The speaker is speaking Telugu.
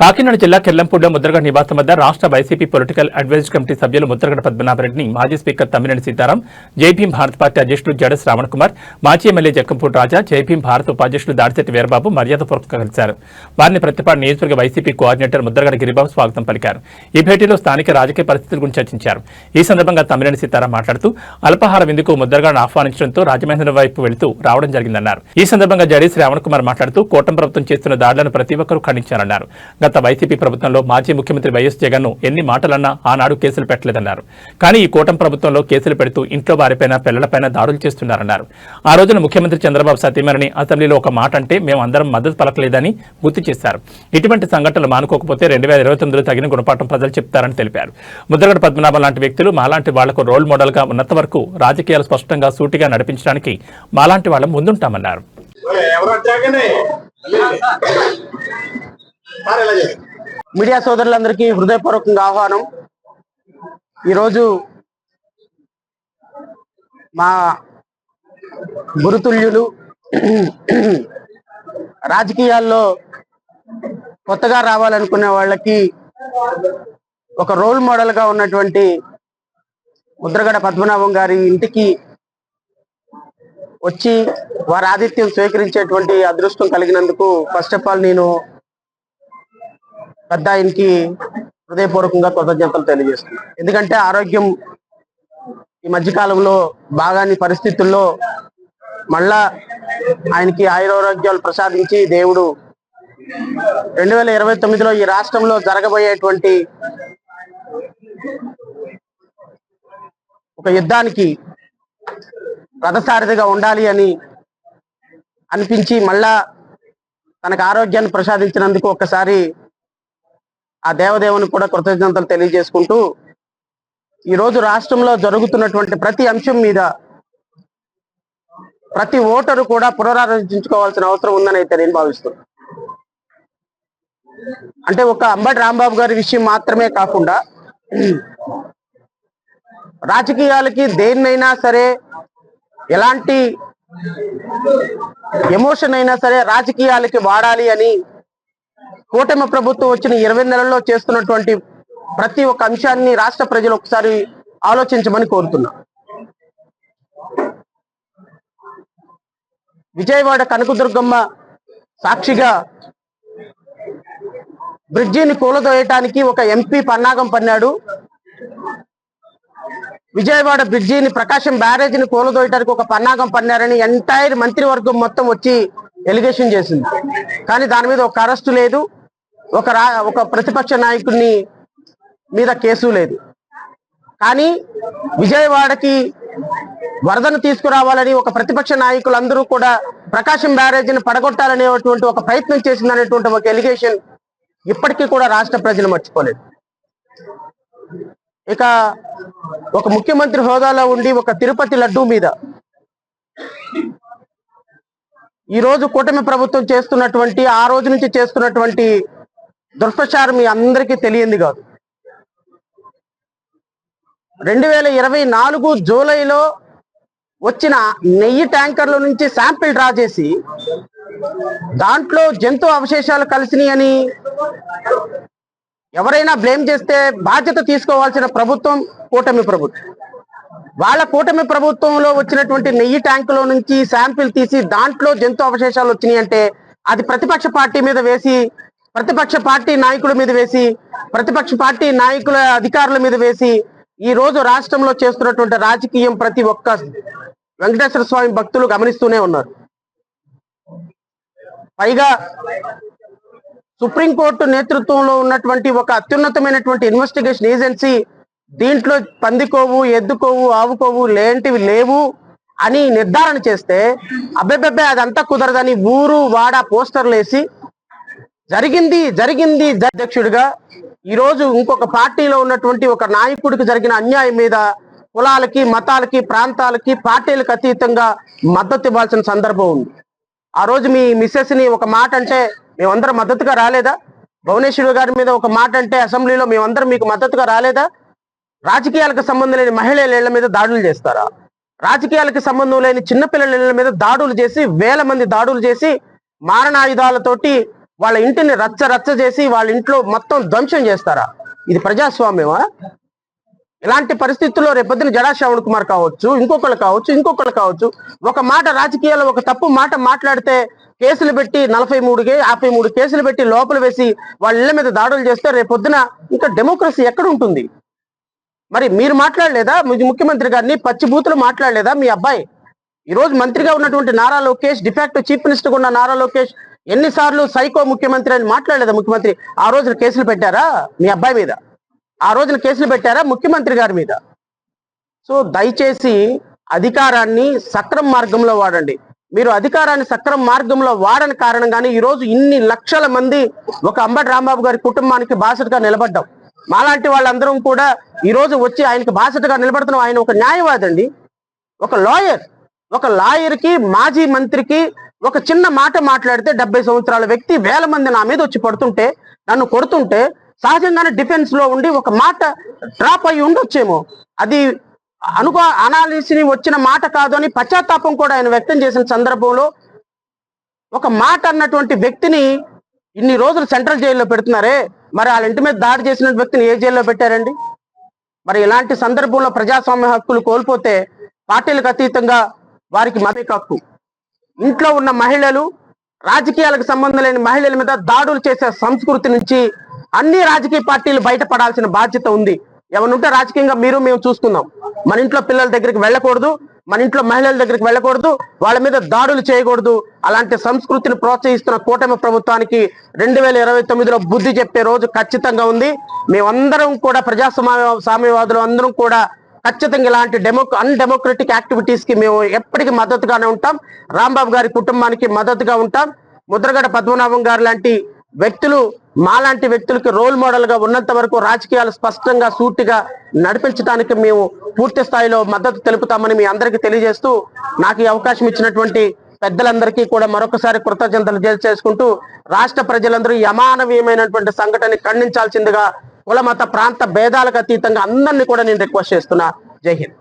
కాకినాడ జిల్లా కెల్లంపూడిలో ముద్రగడ నివాసం వద్ద రాష్ట్ర వైసీపీ పొలిటికల్ అడ్వైజరీ కమిటీ సభ్యులు ముద్రగడ పద్మనాభరెడ్డిని మాజీ స్పీకర్ తమ్మినేని సీతారాం జైభీం భారత్ పార్టీ అధ్యక్షుడు జడ శ్రావణ్ కుమార్ మాజీ ఎమ్మెల్యే జక్కంపూడి రాజా జైభీం భారత్ ఉపాధ్యక్షుడు దాడిశెట్టి వీరబాబు మర్యాదపూర్వకంగా కలిశారు. వారిని ప్రతిపాడు నియోజకవర్గ వైసీపీ కోఆర్డినేటర్ ముద్రగడ గిరిబాబు స్వాగతం పలికారు. ఈ భేటీలో స్థానిక రాజకీయ పరిస్థితుల గురించి చర్చించారు. ఈ సందర్భంగా తమ్మినేని సీతారాం మాట్లాడుతూ అల్పాహార విందుకు ముద్రగడను ఆహ్వానించడంతో రాజమహేంద్రం వైపు వెళుతూ రావడం జరిగిందన్నారు. ఈ సందర్భంగా జడి శ్రావణ్ కుమార్ మాట్లాడుతూ కూటమి ప్రభుత్వం చేస్తున్న దాడులను ప్రతి ఒక్కరూ ఖండించారన్నారు గత వైసీపీ ప్రభుత్వంలో మాజీ ముఖ్యమంత్రి వైఎస్ జగన్ను ఎన్ని మాటలన్నా ఆనాడు కేసులు పెట్టలేదన్నారు. కానీ ఈ కూటమి ప్రభుత్వంలో కేసులు పెడుతూ ఇంట్లో వారిపైన పిల్లలపైన దాడులు చేస్తున్నారన్నారు. ఆ రోజున ముఖ్యమంత్రి చంద్రబాబు సతీమణిని అసెంబ్లీలో ఒక మాట అంటే మేము అందరం మద్దతు పలకలేదని గుర్తు చేశారు. ఇటువంటి సంఘటనలు మానుకోకపోతే రెండు వేల ఇరవై తొమ్మిదిలో తగిన గుణపాఠం ప్రజలు చెప్తారని తెలిపారు. ముద్రగడ పద్మనాభం లాంటి వ్యక్తులు మాలాంటి వాళ్ళకు రోల్ మోడల్గా ఉన్నంత వరకు రాజకీయాలు స్పష్టంగా సూటిగా నడిపించడానికి మాలాంటి వాళ్ళం ముందుంటామన్నారు. మీడియా సోదరులందరికీ హృదయపూర్వకంగా ఆహ్వానం. ఈరోజు మా గురుతుల్యులు రాజకీయాల్లో కొత్తగా రావాలనుకునే వాళ్ళకి ఒక రోల్ మోడల్గా ఉన్నటువంటి ముద్రగడ పద్మనాభం గారి ఇంటికి వచ్చి వారి ఆతిథ్యం స్వీకరించేటువంటి అదృష్టం కలిగినందుకు ఫస్ట్ ఆఫ్ ఆల్ నేను పెద్ద ఆయనకి హృదయపూర్వకంగా కృతజ్ఞతలు తెలియజేస్తున్నాను ఎందుకంటే ఆరోగ్యం ఈ మధ్యకాలంలో బాగాని పరిస్థితుల్లో మళ్ళా ఆయనకి ఆయురారోగ్యాలు ప్రసాదించి దేవుడు రెండు వేల ఇరవై తొమ్మిదిలో ఈ రాష్ట్రంలో జరగబోయేటువంటి ఒక యుద్ధానికి రథసారథిగా ఉండాలి అని అనిపించి మళ్ళా తనకు ఆరోగ్యాన్ని ప్రసాదించినందుకు ఒక్కసారి ఆ దేవదేవుని కూడా కృతజ్ఞతలు తెలియజేసుకుంటూ ఈ రోజు రాష్ట్రంలో జరుగుతున్నటువంటి ప్రతి అంశం మీద ప్రతి ఓటరు కూడా పునరాలోచించుకోవాల్సిన అవసరం ఉందని అయితే నేను భావిస్తున్నాను అంటే ఒక అంబటి రాంబాబు గారి విషయం మాత్రమే కాకుండా రాజకీయాలకి దేన్నైనా సరే ఎలాంటి ఎమోషన్ అయినా సరే రాజకీయాలకి వాడాలి అని కూటమి ప్రభుత్వం వచ్చిన ఇరవై నెలల్లో చేస్తున్నటువంటి ప్రతి ఒక్క అంశాన్ని రాష్ట్ర ప్రజలు ఒకసారి ఆలోచించమని కోరుతున్నా. విజయవాడ కనకదుర్గమ్మ సాక్షిగా బ్రిడ్జిని కూలదోయటానికి ఒక ఎంపీ పన్నాగం పన్నాడు. విజయవాడ బ్రిడ్జిని ప్రకాశం బ్యారేజీని కూలదోయటానికి ఒక పన్నాగం పన్నారని ఎంటైర్ మంత్రివర్గం మొత్తం వచ్చి ఎలిగేషన్ చేసింది. కానీ దాని మీద ఒక అరెస్టు లేదు. ఒక రా ఒక ప్రతిపక్ష నాయకుడిని మీద కేసు లేదు. కానీ విజయవాడకి వరదను తీసుకురావాలని ఒక ప్రతిపక్ష నాయకులందరూ కూడా ప్రకాశం బ్యారేజీని పడగొట్టాలనేటువంటి ఒక ప్రయత్నం చేసిందనేటువంటి ఒక ఎలిగేషన్ ఇప్పటికీ కూడా రాష్ట్ర ప్రజలు మర్చిపోలేదు. ఇక ఒక ముఖ్యమంత్రి హోదాలో ఉండి ఒక తిరుపతి లడ్డూ మీద ఈ రోజు కూటమి ప్రభుత్వం చేస్తున్నటువంటి ఆ రోజు నుంచి చేస్తున్నటువంటి దుష్ప్రచారం మీ అందరికీ తెలియంది కాదు. రెండు వేల ఇరవై నాలుగు జూలైలో వచ్చిన నెయ్యి ట్యాంకర్ల నుంచి శాంపిల్ డ్రా చేసి దాంట్లో జంతు అవశేషాలు కలిసినాయి అని ఎవరైనా బ్లేమ్ చేస్తే బాధ్యత తీసుకోవాల్సిన ప్రభుత్వం కూటమి ప్రభుత్వం. వాళ్ళ కూటమి ప్రభుత్వంలో వచ్చినటువంటి నెయ్యి ట్యాంకులో నుంచి శాంపిల్ తీసి దాంట్లో జంతు అవశేషాలు వచ్చినాయి అంటే అది ప్రతిపక్ష పార్టీ మీద వేసి ప్రతిపక్ష పార్టీ నాయకుల మీద వేసి ప్రతిపక్ష పార్టీ నాయకుల అధికారుల మీద వేసి ఈ రోజు రాష్ట్రంలో చేస్తున్నటువంటి రాజకీయం ప్రతి ఒక్క వెంకటేశ్వర స్వామి భక్తులు గమనిస్తూనే ఉన్నారు. పైగా సుప్రీంకోర్టు నేతృత్వంలో ఉన్నటువంటి ఒక అత్యున్నతమైనటువంటి ఇన్వెస్టిగేషన్ ఏజెన్సీ దీంట్లో పందికోవు ఎద్దుకోవు ఆవుకోవు లేంటివి లేవు అని నిర్ధారణ చేస్తే అబ్బెబ్బెబ్బే అదంతా కుదరదని ఊరు వాడ పోస్టర్లు వేసి జరిగింది జరిగింది అధ్యక్షుడిగా ఈ రోజు ఇంకొక పార్టీలో ఉన్నటువంటి ఒక నాయకుడికి జరిగిన అన్యాయం మీద కులాలకి మతాలకి ప్రాంతాలకి పార్టీలకు అతీతంగా మద్దతు ఇవ్వాల్సిన సందర్భం ఉంది. ఆ రోజు మీ మిస్సెస్ని ఒక మాట అంటే మేమందరం మద్దతుగా రాలేదా? భువనేశ్వరి గారి మీద ఒక మాట అంటే అసెంబ్లీలో మేమందరం మీకు మద్దతుగా రాలేదా? రాజకీయాలకు సంబంధం లేని మహిళల ఇళ్ళ మీద దాడులు చేస్తారా? రాజకీయాలకు సంబంధం లేని చిన్నపిల్లల ఇళ్ళ మీద దాడులు చేసి వేల మంది దాడులు చేసి మారణాయుధాలతోటి వాళ్ళ ఇంటిని రచ్చ రచ్చ చేసి వాళ్ళ ఇంట్లో మొత్తం ధ్వంసం చేస్తారా? ఇది ప్రజాస్వామ్యమా? ఇలాంటి పరిస్థితుల్లో రేపొద్దున జడా శ్రవణ్ కుమార్ కావచ్చు ఇంకొకళ్ళు కావచ్చు ఇంకొకళ్ళు కావచ్చు ఒక మాట రాజకీయాల్లో ఒక తప్పు మాట మాట్లాడితే కేసులు పెట్టి నలభై మూడు యాభై మూడు కేసులు పెట్టి లోపల వేసి వాళ్ళ ఇళ్ళ మీద దాడులు చేస్తే రేపొద్దున ఇంకా డెమోక్రసీ ఎక్కడ ఉంటుంది? మరి మీరు మాట్లాడలేదా? మీ ముఖ్యమంత్రి గారిని పచ్చి బూతులు మాట్లాడలేదా మీ అబ్బాయి? ఈ రోజు మంత్రిగా ఉన్నటువంటి Nara Lokesh de facto chief minister ఉన్న నారా లోకేష్ ఎన్నిసార్లు సైకో ముఖ్యమంత్రి అని మాట్లాడలేదా ముఖ్యమంత్రి? ఆ రోజున కేసులు పెట్టారా మీ అబ్బాయి మీద? ఆ రోజున కేసులు పెట్టారా ముఖ్యమంత్రి గారి మీద? సో దయచేసి అధికారాన్ని సక్రమ మార్గంలో వాడండి. మీరు అధికారాన్ని సక్రమ మార్గంలో వాడని కారణంగానే ఈరోజు ఇన్ని లక్షల మంది ఒక అంబటి రాంబాబు గారి కుటుంబానికి బాసటగా నిలబడ్డాం. మాలాంటి వాళ్ళందరం కూడా ఈరోజు వచ్చి ఆయనకి బాసటగా నిలబడుతున్నాం ఆయన ఒక న్యాయవాది అండి ఒక లాయర్. ఒక లాయర్కి మాజీ మంత్రికి ఒక చిన్న మాట మాట్లాడితే డెబ్బై సంవత్సరాల వ్యక్తి వేల మంది నా మీద వచ్చి పడుతుంటే నన్ను కొడుతుంటే సహజంగానే డిఫెన్స్లో ఉండి ఒక మాట డ్రాప్ అయి ఉండొచ్చేమో. అది అనుకో అనాలిసిని వచ్చిన మాట కాదు అని పశ్చాత్తాపం కూడా ఆయన వ్యక్తం చేసిన సందర్భంలో ఒక మాట అన్నటువంటి వ్యక్తిని ఇన్ని రోజులు సెంట్రల్ జైల్లో పెడుతున్నారే? మరి వాళ్ళ ఇంటి మీద దాడి చేసిన వ్యక్తిని ఏ జైల్లో పెట్టారండి? మరి ఇలాంటి సందర్భంలో ప్రజాస్వామ్య హక్కులు కోల్పోతే పార్టీలకు అతీతంగా వారికి మద్దతు హక్కు ఇంట్లో ఉన్న మహిళలు రాజకీయాలకు సంబంధం లేని మహిళల మీద దాడులు చేసే సంస్కృతి నుంచి అన్ని రాజకీయ పార్టీలు బయటపడాల్సిన బాధ్యత ఉంది. ఎవరుంటే రాజకీయంగా మీరు మేము చూసుకుందాం. మన ఇంట్లో పిల్లల దగ్గరికి వెళ్ళకూడదు. మన ఇంట్లో మహిళల దగ్గరికి వెళ్ళకూడదు వాళ్ళ మీద దాడులు చేయకూడదు. అలాంటి సంస్కృతిని ప్రోత్సహిస్తున్న కూటమి ప్రభుత్వానికి రెండు వేల ఇరవై తొమ్మిదిలో బుద్ధి చెప్పే రోజు ఖచ్చితంగా ఉంది. మేమందరం కూడా ప్రజాస్వామ్య సామ్యవాదులు అందరం కూడా ఖచ్చితంగా ఇలాంటి డెమో అన్డెమోక్రటిక్ యాక్టివిటీస్కి మేము ఎప్పటికీ మద్దతుగానే ఉంటాం. రాంబాబు గారి కుటుంబానికి మద్దతుగా ఉంటాం. ముద్రగడ పద్మనాభం గారు లాంటి వ్యక్తులు మాలాంటి వ్యక్తులకి రోల్ మోడల్గా ఉన్నంత వరకు రాజకీయాలు స్పష్టంగా సూటిగా నడిపించడానికి మేము పూర్తి స్థాయిలో మద్దతు తెలుపుతామని మీ అందరికీ తెలియజేస్తూ నాకు ఈ అవకాశం ఇచ్చినటువంటి పెద్దలందరికీ కూడా మరొకసారి కృతజ్ఞతలు చేసుకుంటూ రాష్ట్ర ప్రజలందరూ ఈ అమానవీయమైనటువంటి సంఘటన ఖండించాల్సిందిగా కులమత ప్రాంత భేదాలకు అతీతంగా అందరినీ కూడా నేను రిక్వెస్ట్ చేస్తున్నా. జై హింద్.